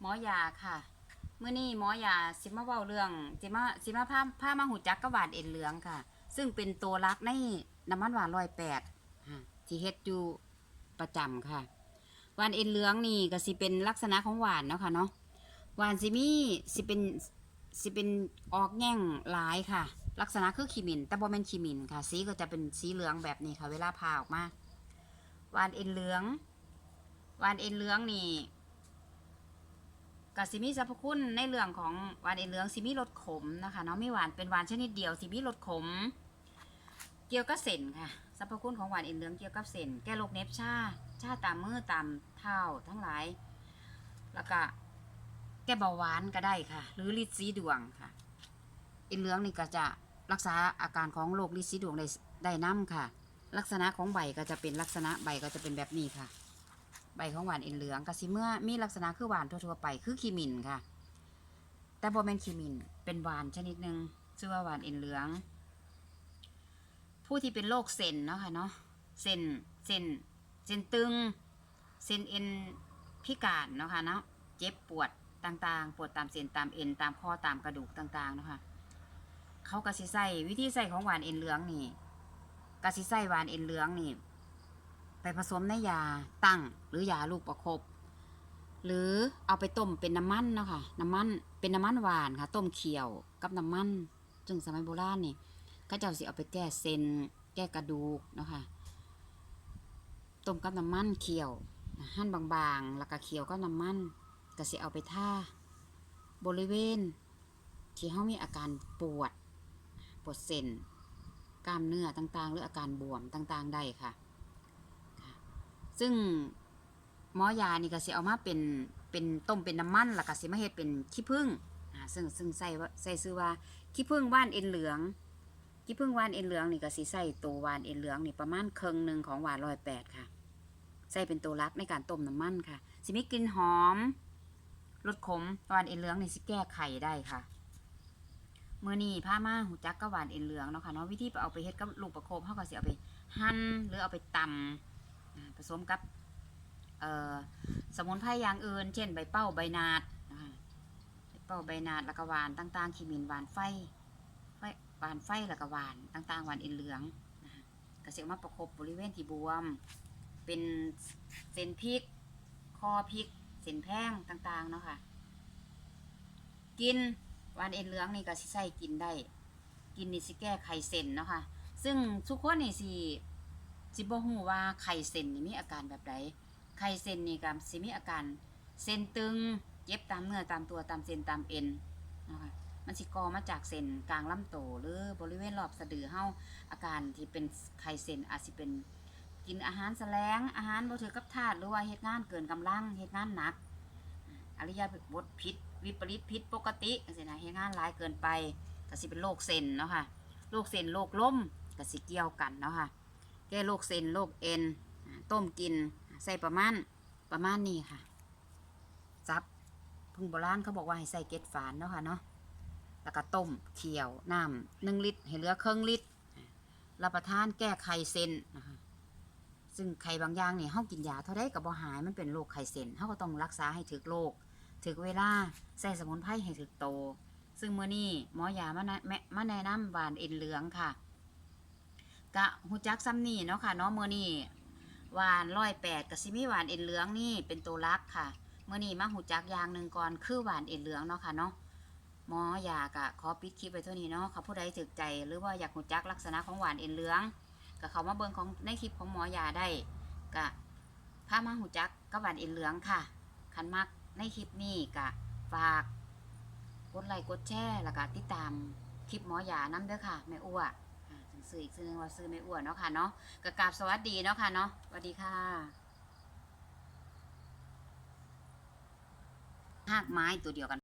หมอยาค่ะเมื่อนี้หมอยาสิมาเว้าเรื่องสิมาสิมาพาพามาหูจักกระหวานเอ็นเหลืองค่ะ ซึ่งเป็นตัวรักในน้ำมันหวานร้อยแปดที่เฮ็ดอยู่ประจำค่ะหวานเอ็นเหลืองนี่ก็สิเป็นลักษณะของหวานเนาะค่ะเนาะหวานสิมีสิเป็นสิเป็นออกแง่งหลายค่ะ ลักษณะคือขีมิน แต่บ่แม่นขีมินค่ะ สีก็จะเป็นสีเหลืองแบบนี้ค่ะ เวลาผ่าออกมาหวานเอ็นเหลืองหวานเอ็นเหลืองนี่ กับซิมีสรรพคุณในเรื่องของหวานเอ็นเหลืองซิมีรสขมนะคะเนาะไม่หวานเป็นหวานชนิดเดียวซิมีรสขม เกี่ยวกับเส้นค่ะสรรพคุณของหวานเอ็นเหลืองเกี่ยวกับเส้นแก้โรคเนบชาชาตามมือตามเท้าทั้งหลาย แล้วก็แก้เบาหวานก็ได้ค่ะ หรือลิดสีดวงค่ะเอ็นเหลืองนี่ก็จะรักษาอาการของโรคลิดสีดวงได้ได้น้ำค่ะ ลักษณะของใบก็จะเป็นลักษณะใบก็จะเป็นแบบนี้ค่ะ ใบของหวานเอ็นเหลืองกะสิเมื่อมีลักษณะคือหวานทั่วๆไปคือขีมินค่ะ แต่บ่แม่นขีมินเป็นหวานชนิดหนึ่งชื่อว่าหวานเอ็นเหลือง ผู้ที่เป็นโรคเส้นเนาะค่ะเนาะเส้นเส้นเส้นตึงเส้นเอ็นพิการเนาะค่ะเนาะเจ็บปวดต่างๆ ปวดตามเส้นตามเอ็นตามข้อตามกระดูกต่างๆเนาะค่ะเขากระสิใส่วิธีใส่ของหวานเอ็นเหลืองนี่กระสิใส่หวานเอ็นเหลืองนี่ ไปผสมในยาตั้งหรือยาลูกประคบหรือเอาไปต้มเป็นน้ำมันเนาะค่ะน้ำมันเป็นน้ำมันหวานค่ะ ต้มเคี่ยวกับน้ำมันจึงสมัยโบราณนี่ก็เจ้าสิเอาไปแก้เส้นแก้กระดูกเนาะค่ะต้มกับน้ำมันเคี่ยวหั่นบางๆ แล้วก็เคี่ยวกับน้ำมันก็สิเอาไปท่าบริเวณ ที่เขามีอาการปวด ปวดเส้นกล้ามเนื้อต่างๆ หรืออาการบวมต่างๆ ได้ค่ะ ซึ่งหมอยานี่ก็สิเอามาเป็นเป็นต้มเป็นน้ำมันแล้วก็สิมาเฮ็ดเป็นขี้ผึ้งอ่าซึ่งซึ่งใส่ใส่ชื่อว่าขี้ผึ้งว่านเอ็นเหลืองขี้ผึ้งว่านเอ็นเหลืองนี่ก็สิใส่ตัวว่านเอ็นเหลืองนี่ประมาณครึ่งหนึ่งของหวานร้อยแปดค่ะ ใส่เป็นตัวรักในการต้มน้ำมันค่ะสิมีกลิ่นหอมรสขมหวานเอ็นเหลืองนี่สิแก้ไขได้ค่ะเมื่อนี้ผ้ามาหูจักก็หวานเอ็นเหลืองเนาะค่ะเนาะวิธีเอาไปเฮ็ดกับลูกประโคบเขาก็สิเอาไปหั่นหรือเอาไปตำอ่า ผสมกับสมุนไพรอย่างอื่น เช่นใบเป้าใบนาดใบเป้าใบนาดล้วก็หวานต่างๆขีมินหวานไฟไฟหวานไฟล้วก็หวานต่างๆหวานเอ็นเหลืองนะคะก็เสียมาประคบบริเวณที่บวม เป็นเส้นพริกคอพริกเส้นแพงต่างๆเนาะค่ะ กินหวานเอ็นเหลืองนี่ก็ใส่กินได้ กินนี่สิแก้ไขเส้นเนาะค่ะซึ่งทุกคนนี่สิ สิบ่ฮู้ว่าไข้เส้นนี่มีอาการแบบใดไข้เส้นนี่ก็สิมีอาการเส้นตึงเจ็บตามเนื้อตามตัวตามเส้นตามเอ็นนะคะมันสิกอมาจากเส้นกลางลำตัวหรือบริเวณรอบสะดือเฮาอาการที่เป็นไข้เส้นอาจสิเป็นกินอาหารแสลงอาหารบ่ถือกับธาตุหรือว่าเฮ็ดงานเกินกำลังเฮ็ดงานหนักอริยบทผิดวิปริตผิดปกติจังซี่นะเฮ็ดงานหลายเกินไปก็สิเป็นโรคเส้นเนาะค่ะโรคเส้นโรคล้มก็สิเกี่ยวกันเนาะค่ะ แก้โรคเส้นโรคเอ็นต้มกิน ใส่ประมาณประมาณนี้ค่ะซับพึ่งโบราณเขาบอกว่าให้ใส่เกล็ดฝานเนาะค่ะเนาะแล้วก็ต้มเคี่ยวน้ำหนึ่งลิตรให้เหลือครึ่งลิตรรับประทานแก้ไขเส้นนะคะซึ่งไข่บางอย่างเนี่ยเฮากินยาเท่าไดกับบ่หายมันเป็นโรคไข้เส้นเฮาก็ต้องรักษาให้ถึกโรคถึกเวลาใส่สมุนไพรให้ถึกโต ซึ่งเมื่อนี้หมอยามาแนะแมมาแนะนำหวานเอ็นเหลืองค่ะ กะหูจักซ้ำนี่เนาะค่ะเนาะเมื่อนี่หวานร้อยแปดกับซิมีหวานเอ็นเหลืองนี่เป็นตัวรักค่ะเมื่อนี่มาหูจักอย่างหนึ่งก่อนคือหวานเอ็นเหลืองเนาะค่ะเนาะหมออยากะขอปิดคลิปไปเท่านี้เนาะค่ะผู้ใดถึกใจหรือว่าอยากหูจักลักษณะของหวานเอ็นเหลืองก็เขามาเบิ่งของในคลิปของหมอยาได้กะพามาหูจักกับหวานเอ็นเหลืองค่ะคันมักในคลิปนี้กะฝากกดไลค์กดแชร์แล้วก็ติดตามคลิปหมอยานํเด้อค่ะแม่อ้วอ่าถึง ซื้ออีกซื้อหนึงว่าซื้อไม่อ้วนเนาะค่ะเนาะกกราบสวัสดีเนาะค่ะเนาะสวัสดีค่ะหากไม้ตัวเดียวกัน